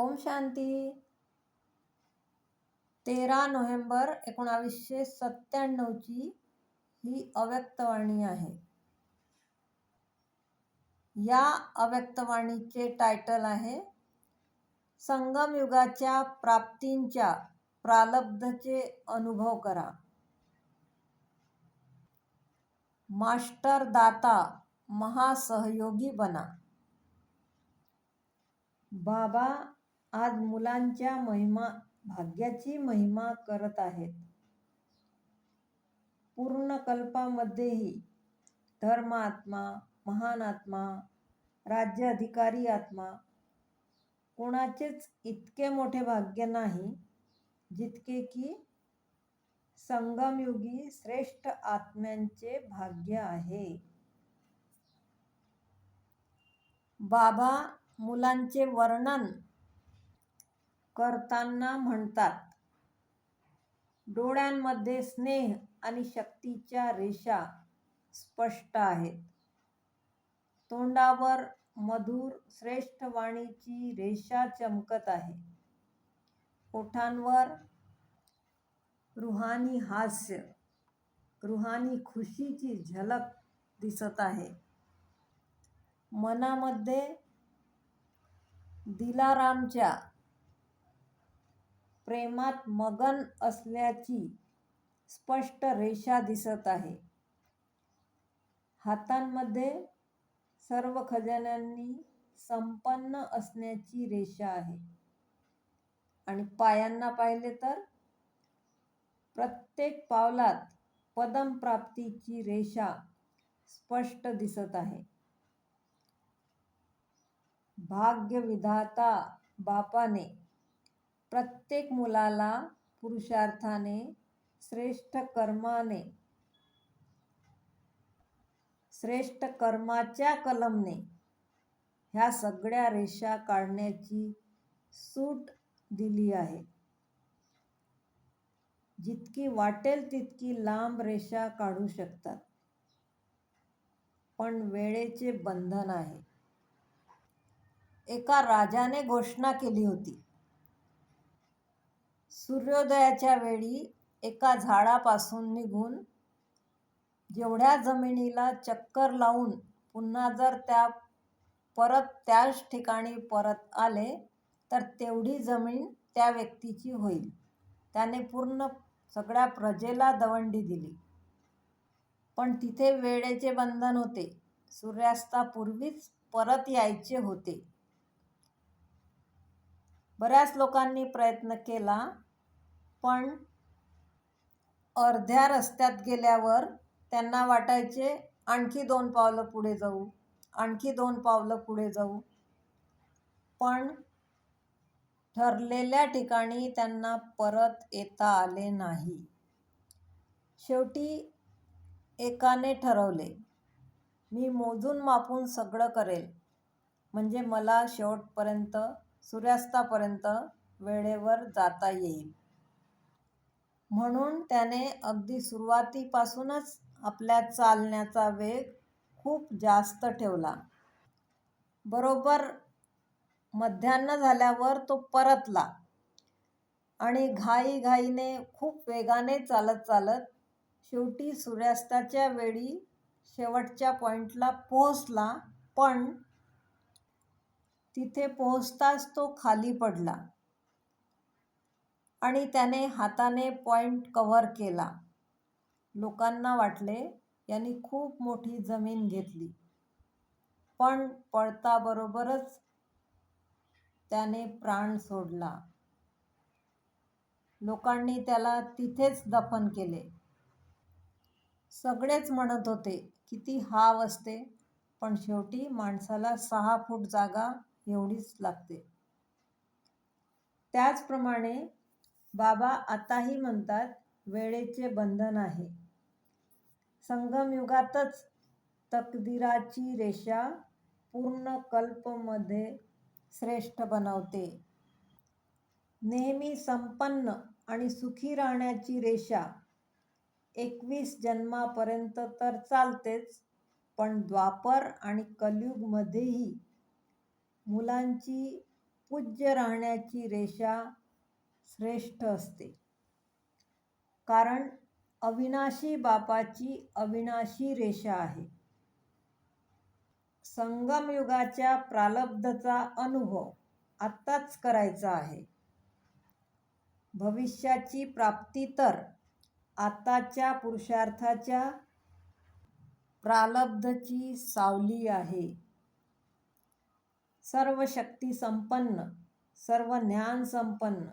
ओम शांती. तेरा नोव्हेंबर एकोणावीसशे सत्त्याण्णवची ही अव्यक्तवाणी आहे. या अव्यक्तवाणीचे टायटल आहे संगमयुगाच्या प्राप्तींच्या प्रालब्धचे अनुभव करा. मास्टर दाता महासहयोगी बना. बाबा आज मुलांच्या महिमा भाग्याची महिमा करत आहेत. पूर्ण कल्पामध्येही धर्मात्मा महान आत्मा राज्य अधिकारी आत्मा कोणाचेच इतके मोठे भाग्य नाही जितके की संगमयुगी श्रेष्ठ आत्म्यांचे भाग्य आहे. बाबा मुलांचे वर्णन करताना म्हणतात. डोळ्यांमध्ये स्नेह आणि शक्तीच्या रेषा स्पष्ट आहेत. तोंडावर मधुर श्रेष्ठ वाणीची रेषा चमकत आहे. ओठांवर रुहानी हास्य रुहानी खुशीची झलक दिसत आहे. मनामध्ये दिलारामच्या प्रेमात मगन असल्याची स्पष्ट रेषा दिसत आहे. हातांमध्ये सर्व खजान्यांनी संपन्न असण्याची रेषा आहे. आणि पायांना पाहिले तर प्रत्येक पावलात पदमप्राप्तीची रेषा स्पष्ट दिसत आहे. भाग्यविधाता बापाने प्रत्येक मुलाला पुरुषार्थाने श्रेष्ठ कर्माने श्रेष्ठ कर्माच्या कलमने ह्या सगळ्या रेषा काढण्याची सूट दिली आहे. जितकी वाटेल तितकी लांब रेषा काढू शकतात. पण वेळेचे बंधन आहे. एका राजाने घोषणा केली होती सूर्योदयाच्या वेळी एका झाडापासून निघून जेवढ्या जमिनीला चक्कर लावून पुन्हा जर त्या परत त्याच ठिकाणी परत आले तर तेवढी जमीन त्या व्यक्तीची होईल. त्याने पूर्ण सगळ्या प्रजेला दवंडी दिली. पण तिथे वेळेचे बंधन होते. सूर्यास्तापूर्वीच परत यायचे होते. बऱ्याच लोकांनी प्रयत्न केला पण अर्ध्या रस्त्यात गेल्यावर त्यांना वाटायचे आणखी दोन पावलं पुढे जाऊ आणखी दोन पावलं पुढे जाऊ. पण ठरलेल्या ठिकाणी त्यांना परत येता आले नाही. शेवटी एकाने ठरवले मी मोजून मापून सगळं करेल. म्हणजे मला शेवटपर्यंत सूर्यास्तापर्यंत वेळेवर जाता येईल. म्हणून त्याने अगदी सुरुवातीपासूनच आपल्या चालण्याचा वेग खूप जास्त ठेवला. बरोबर मध्यान्ह झाल्यावर तो परतला आणि घाईघाईने खूप वेगाने चालत चालत शेवटी सूर्यास्ताच्या वेळी शेवटच्या पॉईंटला पोहोचला पण तिथे पोहोचताच तो खाली पडला. आणि त्याने हाताने पॉईंट कव्हर केला. लोकांना वाटले यांनी खूप मोठी जमीन घेतली. पण पळताबरोबरच त्याने प्राण सोडला. लोकांनी त्याला तिथेच दफन केले. सगळेच म्हणत होते किती हाव असते पण शेवटी माणसाला सहा फूट जागा एवढीच लागते. त्याचप्रमाणे बाबा आताही म्हणतात वेळेचे बंधन आहे. संगमयुगातच तकदिराची रेषा पूर्ण कल्पमध्ये श्रेष्ठ बनवते. नेहमी संपन्न आणि सुखी राहण्याची रेषा एकवीस जन्मापर्यंत तर चालतेच पण द्वापर आणि कलयुगमध्येही मुलांची पूज्य राहण्याची रेषा श्रेष्ठ असते. कारण अविनाशी बापाची अविनाशी रेषा आहे. संगमयुगाच्या प्रालब्धचा अनुभव आत्ताच करायचा आहे. भविष्याची प्राप्ती तर आताच्या पुरुषार्थाच्या प्रालब्धची सावली आहे. सर्व शक्ती संपन्न सर्व ज्ञान संपन्न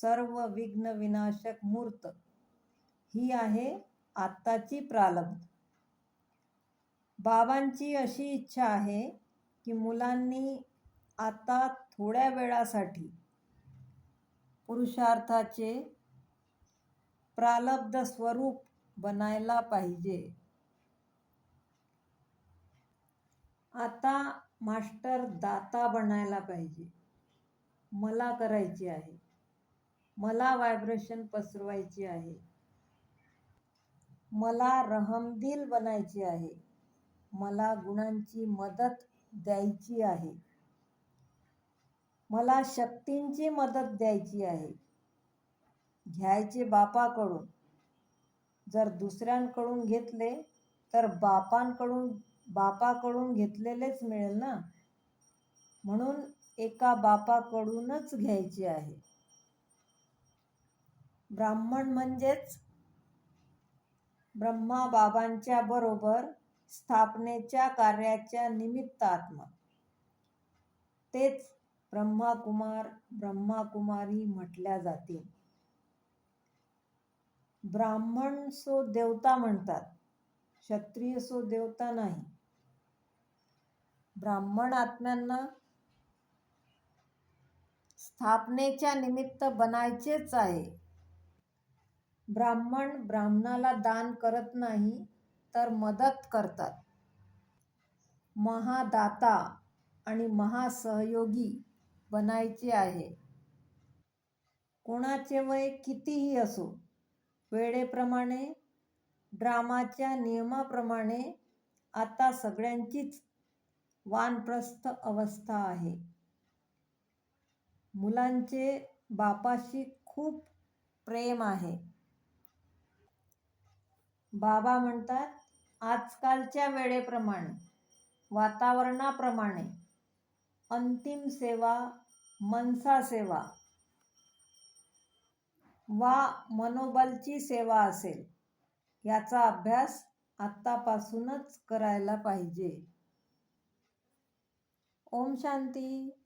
सर्व विघ्न विनाशक मूर्त. ही आहे आत्ताची प्रालब्ध बाबांची अशी इच्छा आहे की मुलांनी आता थोड्या वेळासाठी पुरुषार्थाचे प्रालब्ध स्वरूप बनायला पाहिजे. आता मास्टर दाता बनायला पाहिजे. मला करायची आहे. मला व्हायब्रेशन पसरवायची आहे. मला रहमदिल बनायचे आहे. मला गुणांची मदत द्यायची आहे. मला शक्तींची मदत द्यायची आहे. घ्यायचे बापाकडून. जर दुसऱ्यांकडून घेतले तर बापांकडून बापाकडून घेतलेलेच मिळेल ना? म्हणून एका बापाकडूनच घ्यायचे आहे. ब्राह्मण म्हणजेच ब्रह्मा बाबांच्या बरोबर स्थापनेच्या कार्याच्या निमित्त आत्मा तेच ब्रह्माकुमार ब्रह्माकुमारी म्हटल्या जातील ब्राह्मण सो देवता म्हणतात क्षत्रिय सो देवता नाही. ब्राह्मण आत्म्यांना स्थापनेच्या निमित्त बनायचेच आहे. ब्राह्मण ब्राह्मणाला दान करत नाही तर मदत करतात. महादाता आणि महासहयोगी बनायचे आहे. कोणाचे वय कितीही असो वेळेप्रमाणे ड्रामाच्या नियमाप्रमाणे आता सगळ्यांचीच वानप्रस्थ अवस्था आहे. मुलांचे बापाशी खूप प्रेम आहे. बाबा म्हणतात आजकालच्या वेळेप्रमाणे वातावरणाप्रमाणे अंतिम सेवा मनसा सेवा. वा मनोबलची सेवा असेल याचा अभ्यास आत्तापासूनच करायला पाहिजे. ओम शांती.